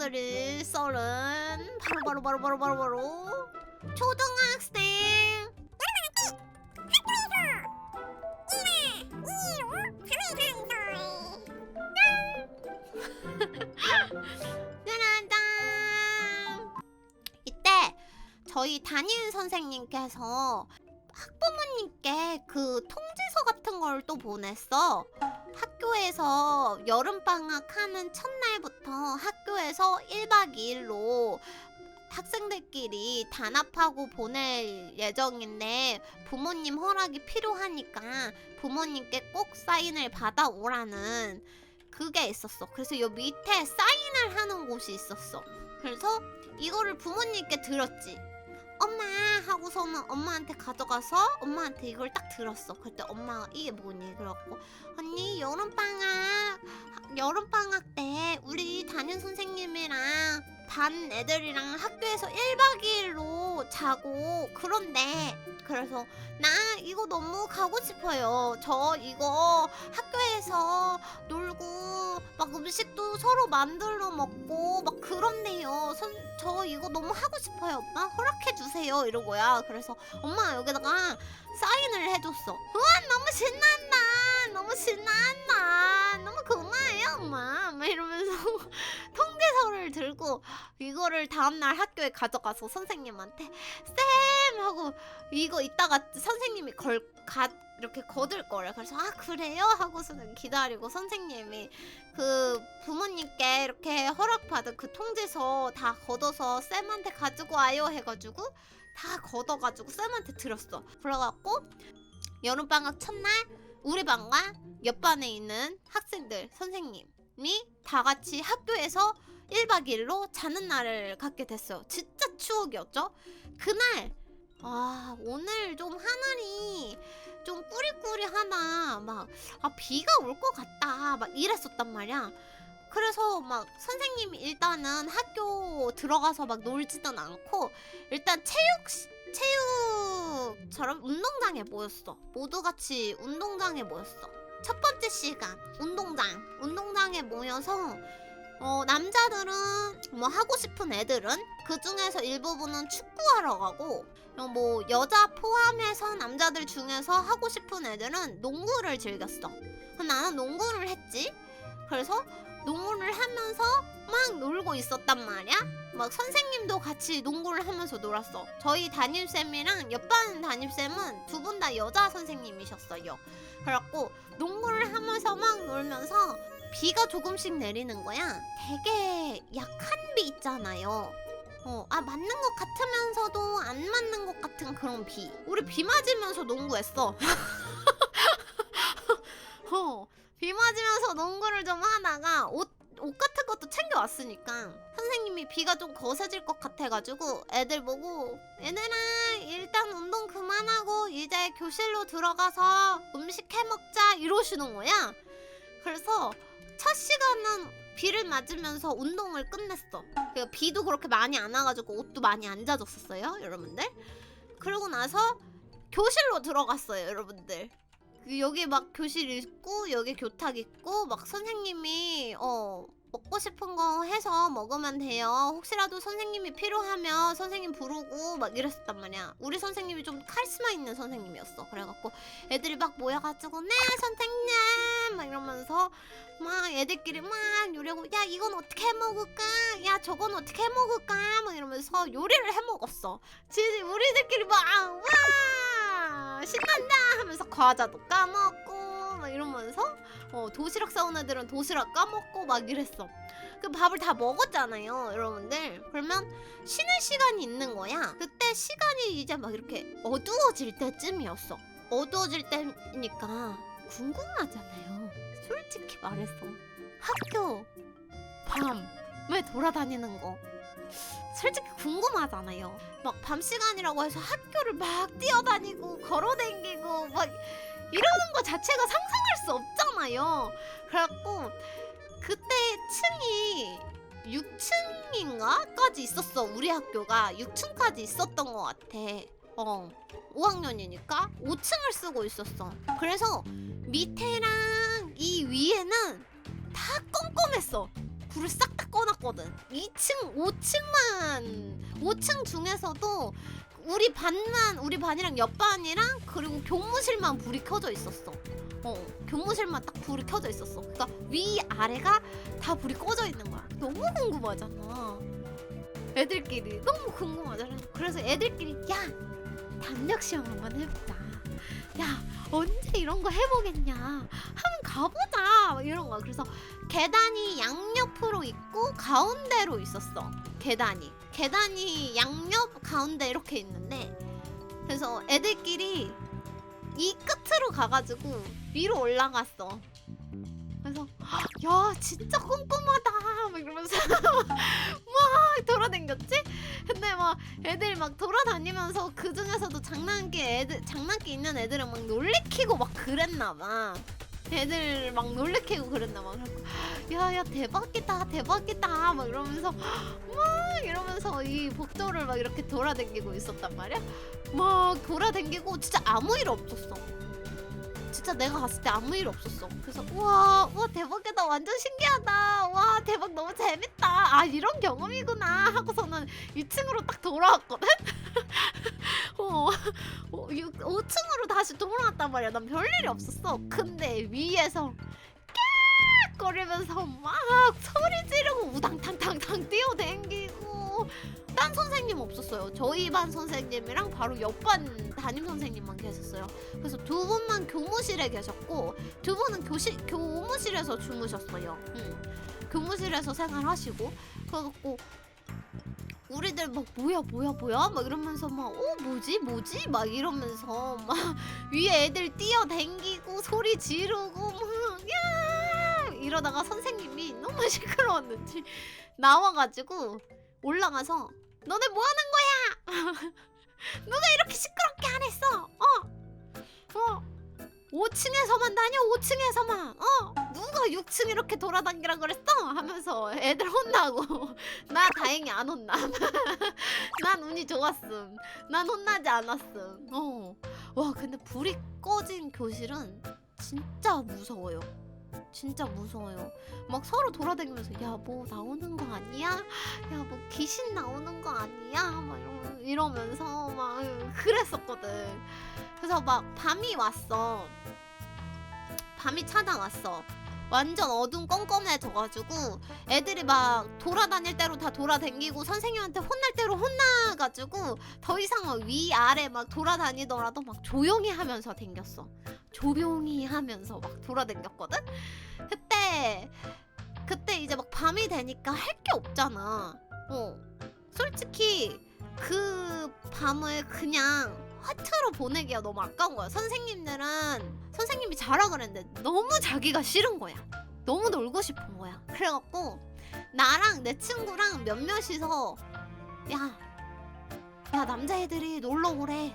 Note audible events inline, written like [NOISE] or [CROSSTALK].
친구들을 썰은 바로 바로 바로 바로 바로 바로 초등학생 [LAUGHS] 이때 저희 담임 선생님께서 학부모님께 그 통지서 같은 걸 또 보냈어. 학교에서 여름방학 하는 첫날부터 학교에서 1박 2일로 학생들끼리 단합하고 보낼 예정인데 부모님 허락이 필요하니까 부모님께 꼭 사인을 받아오라는 그게 있었어. 그래서 요 밑에 사인을 하는 곳이 있었어. 그래서 이거를 부모님께 들었지. 엄마 하고서는 엄마한테 가져가서 엄마한테 이걸 딱 들었어. 그때 엄마가 이게 뭐니? 그래갖고 언니 여름방학 여름방학 때 우리 담임 선생님이랑 반 애들이랑 학교에서 1박 2일로 자고 그런데 그래서 나 이거 너무 가고 싶어요. 저 이거 학교에서 놀고 막 음식도 서로 만들어 먹고 막 그런데요. 선, 저 이거 너무 하고 싶어요. 오빠 허락해 주세요. 이런 거야. 그래서 엄마 여기다가 사인을 해줬어. 우와 너무 신난다. 너무 신난다. 너무 고마워요 엄마. 막 이러면서 [LAUGHS] 통지서를 들고 이거를 다음날 학교에 가져가서 선생님한테 쌤 하고 이거 이따가 선생님이 걸 가, 이렇게 거들 거래. 그래서 아 그래요 하고서는 기다리고 선생님이 그 부모님께 이렇게 허락받은 그 통지서 다 걷어서 쌤한테 가지고 와요 해가지고 다 걷어가지고 쌤한테 드렸어. 그래갖고 여름 방학 첫날 우리 반과 옆 반에 있는 학생들 선생님이 다 같이 학교에서 1박 2일로 자는 날을 갖게 됐어요. 진짜 추억이었죠? 그날 아 오늘 좀 하늘이 좀 꾸리꾸리하나 막 아 비가 올 것 같다 막 이랬었단 말이야. 그래서 막 선생님이 일단은 학교 들어가서 막 놀지는 않고 일단 체육 시- 체육처럼 운동장에 모였어. 모두 같이 운동장에 모였어. 첫 번째 시간 운동장 운동장에 모여서 어, 남자들은 뭐 하고 싶은 애들은 그 중에서 일부분은 축구하러 가고 어, 뭐 여자 포함해서 남자들 중에서 하고 싶은 애들은 농구를 즐겼어. 나는 농구를 했지. 그래서 농구를 하면서 막 놀고 있었단 말이야. 막 선생님도 같이 농구를 하면서 놀았어. 저희 담임쌤이랑 옆반 담임쌤은 두 분 다 여자 선생님이셨어요. 그래갖고 농구를 하면서 막 놀면서 비가 조금씩 내리는 거야. 되게 약한 비 있잖아요. 어, 아, 맞는 것 같으면서도 안 맞는 것 같은 그런 비. 우리 비 맞으면서 농구했어. [LAUGHS] 어, 비 맞으면서 농구를 좀 하다가 옷, 옷 같은 것도 챙겨왔으니까 선생님이 비가 좀 거세질 것 같아가지고 애들 보고 얘들아 일단 운동 그만하고 이제 교실로 들어가서 음식 해먹자 이러시는 거야. 그래서 첫 시간은 비를 맞으면서 운동을 끝냈어. 그 비도 그렇게 많이 안 와가지고 옷도 많이 안 젖었었어요, 여러분들. 그러고 나서 교실로 들어갔어요, 여러분들. 그 여기 막 교실 있고 여기 교탁 있고 막 선생님이 어 먹고 싶은 거 해서 먹으면 돼요. 혹시라도 선생님이 필요하면 선생님 부르고 막 이랬었단 말이야. 우리 선생님이 좀 카리스마 있는 선생님이었어. 그래갖고 애들이 막 모여가지고 네 선생님 막 이러면서 막 애들끼리 막 요리하고 야 이건 어떻게 해 먹을까? 야 저건 어떻게 해 먹을까? 막 이러면서 요리를 해 먹었어. 지 우리들끼리 막 와 신난다 하면서 과자도 까먹고 막 이러면서 어, 도시락 싸온 애들은 도시락 까먹고 막 이랬어. 그 밥을 다 먹었잖아요, 여러분들. 그러면 쉬는 시간이 있는 거야. 그때 시간이 이제 막 이렇게 어두워질 때쯤이었어. 어두워질 때니까 궁금하잖아요. 솔직히 말해서 학교 밤에 돌아다니는 거. 솔직히 궁금하잖아요. 막 밤 시간이라고 해서 학교를 막 뛰어다니고 걸어다니고 막 이러는 거 자체가 상상할 수 없잖아요. 그래갖고 그때 층이 6층인가까지 있었어. 우리 학교가 6층까지 있었던 것 같아. 어, 5학년이니까 5층을 쓰고 있었어. 그래서 밑에랑 이 위에는 다 껌껌했어. 불을 싹 다 꺼놨거든 2층 5층만 5층 중에서도 우리 반만 우리 반이랑 옆 반이랑 그리고 교무실만 불이 켜져 있었어. 어 교무실만 딱 불이 켜져 있었어. 그러니까 위 아래가 다 불이 꺼져 있는 거야. 너무 궁금하잖아. 애들끼리. 너무 궁금하잖아. 그래서 애들끼리 야 담력 시험 한번 해보자. 야 언제 이런 거 해보겠냐? 한번 가보자! 막 이런 거야. 그래서 계단이 양옆으로 있고 가운데로 있었어. 계단이. 계단이 양옆 가운데 이렇게 있는데 그래서 애들끼리 이 끝으로 가가지고 위로 올라갔어. 그래서 [GASPS] 야 진짜 꼼꼼하다! 막 이러면서 [LAUGHS] 막 돌아다녔지? 근데 막 애들 막 돌아다니면서 그 중에서도 장난기 애들 장난기 있는 애들은 막 놀래키고 막 그랬나 봐. 애들 막 놀래키고 그랬나 봐. 그래서 야야 대박이다 대박이다 막 이러면서 막 이러면서 이 복도를 막 이렇게 돌아다니고 있었단 말이야. 막 돌아다니고 진짜 아무 일 없었어. 진짜 내가 갔을 때 아무 일 없었어. 그래서 우와 우와 대박이다 완전 신기하다. 와 대박 너무 재밌다. 아 이런 경험이구나 하고서는 2층으로 딱 돌아왔거든. [LAUGHS] 어, 어 6, 5층으로 다시 돌아왔단 말이야. 난 별일이 없었어. 근데 위에서 거리면서 막 소리 지르고 우당탕탕탕 뛰어댕기고 딴 선생님 없었어요. 저희 반 선생님이랑 바로 옆반 담임 선생님만 계셨어요. 그래서 두 분만 교무실에 계셨고 두 분은 교실 교무실에서 주무셨어요. 응. 교무실에서 생활하시고 그래갖고 우리들 막 뭐야 뭐야 뭐야? 막 이러면서 막 어 뭐지 뭐지? 막 이러면서 막 [LAUGHS] 위에 애들 뛰어댕기고 소리 지르고 막야! 이러다가 선생님이 너무 시끄러웠는지 [LAUGHS] 나와가지고 올라가서 너네 뭐 하는 거야? [LAUGHS] 누가 이렇게 시끄럽게 안 했어? 어? 어. 5층에서만 다녀? 5층에서만? 어 누가 6층 이렇게 돌아다니라 그랬어? 하면서 애들 혼나고. [LAUGHS] 나 다행히 안 혼나. [LAUGHS] 난 운이 좋았음. 난 혼나지 않았음. 어 와 근데 불이 꺼진 교실은 진짜 무서워요. 진짜 무서워요. 막 서로 돌아다니면서 야 뭐 나오는 거 아니야? 야 뭐 귀신 나오는 거 아니야? 막 이러, 이러면서 막 그랬었거든. 그래서 막 밤이 왔어. 밤이 찾아왔어. 완전 어둠 껌껌해져가지고 애들이 막 돌아다닐 대로 다 돌아다니고 선생님한테 혼날 대로 혼나가지고 더 이상 막위 아래 막 돌아다니더라도 막 조용히 하면서 댕겼어. 조용히 하면서 막 돌아다녔거든. 그때 그때 이제 막 밤이 되니까 할 게 없잖아. 어 솔직히 그 밤을 그냥 화투로 보내기가 너무 아까운 거야. 선생님들은 선생님이 자라 그랬는데 너무 자기가 싫은 거야. 너무 놀고 싶은 거야. 그래갖고 나랑 내 친구랑 몇몇이서 야, 야 남자애들이 놀러 오래.